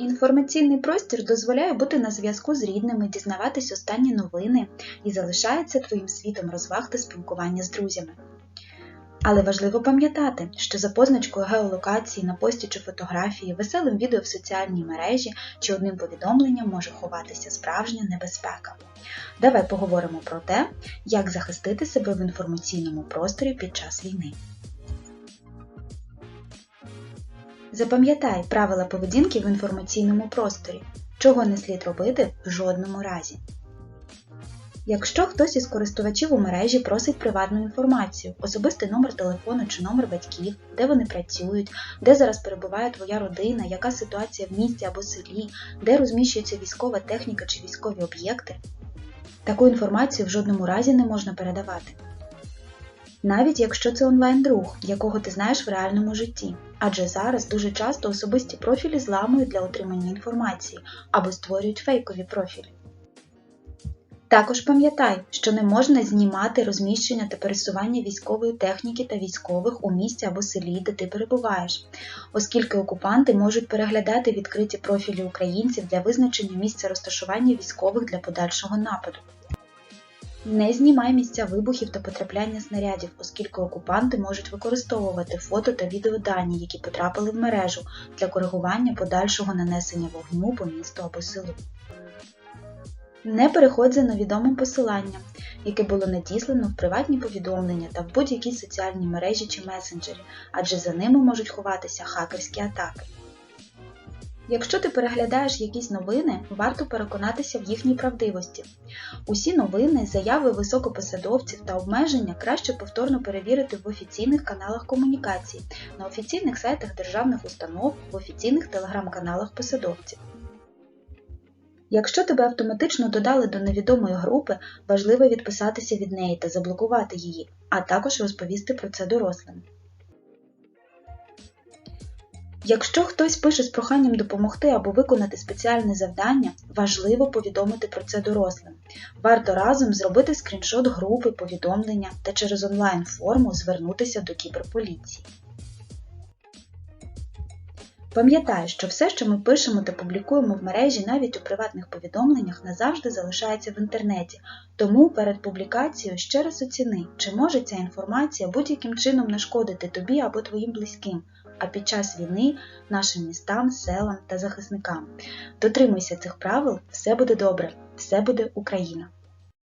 Інформаційний простір дозволяє бути на зв'язку з рідними, дізнаватись останні новини і залишається твоїм світом розваг та спілкування з друзями. Але важливо пам'ятати, що за позначкою геолокації на пості чи фотографії, веселим відео в соціальній мережі чи одним повідомленням може ховатися справжня небезпека. Давай поговоримо про те, як захистити себе в інформаційному просторі під час війни. Запам'ятай правила поведінки в інформаційному просторі, чого не слід робити в жодному разі. Якщо хтось із користувачів у мережі просить приватну інформацію, особистий номер телефону чи номер батьків, де вони працюють, де зараз перебуває твоя родина, яка ситуація в місті або селі, де розміщується військова техніка чи військові об'єкти, таку інформацію в жодному разі не можна передавати. Навіть якщо це онлайн-друг, якого ти знаєш в реальному житті, адже зараз дуже часто особисті профілі зламують для отримання інформації або створюють фейкові профілі. Також пам'ятай, що не можна знімати розміщення та пересування військової техніки та військових у місті або селі, де ти перебуваєш, оскільки окупанти можуть переглядати відкриті профілі українців для визначення місця розташування військових для подальшого нападу. Не знімай місця вибухів та потрапляння снарядів, оскільки окупанти можуть використовувати фото та відеодані, які потрапили в мережу для коригування подальшого нанесення вогню по місту або селу. Не переходь за невідомим посиланням, яке було надіслано в приватні повідомлення та в будь-якій соціальній мережі чи месенджері, адже за ними можуть ховатися хакерські атаки. Якщо ти переглядаєш якісь новини, варто переконатися в їхній правдивості. Усі новини, заяви високопосадовців та обмеження краще повторно перевірити в офіційних каналах комунікацій, на офіційних сайтах державних установ, в офіційних телеграм-каналах посадовців. Якщо тебе автоматично додали до невідомої групи, важливо відписатися від неї та заблокувати її, а також розповісти про це дорослим. Якщо хтось пише з проханням допомогти або виконати спеціальне завдання, важливо повідомити про це дорослим. Варто разом зробити скріншот групи повідомлення та через онлайн-форму звернутися до кіберполіції. Пам'ятай, що все, що ми пишемо та публікуємо в мережі навіть у приватних повідомленнях, назавжди залишається в інтернеті, тому перед публікацією ще раз оціни, чи може ця інформація будь-яким чином нашкодити тобі або твоїм близьким, а під час війни нашим містам, селам та захисникам. Дотримуйся цих правил, все буде добре, все буде Україна!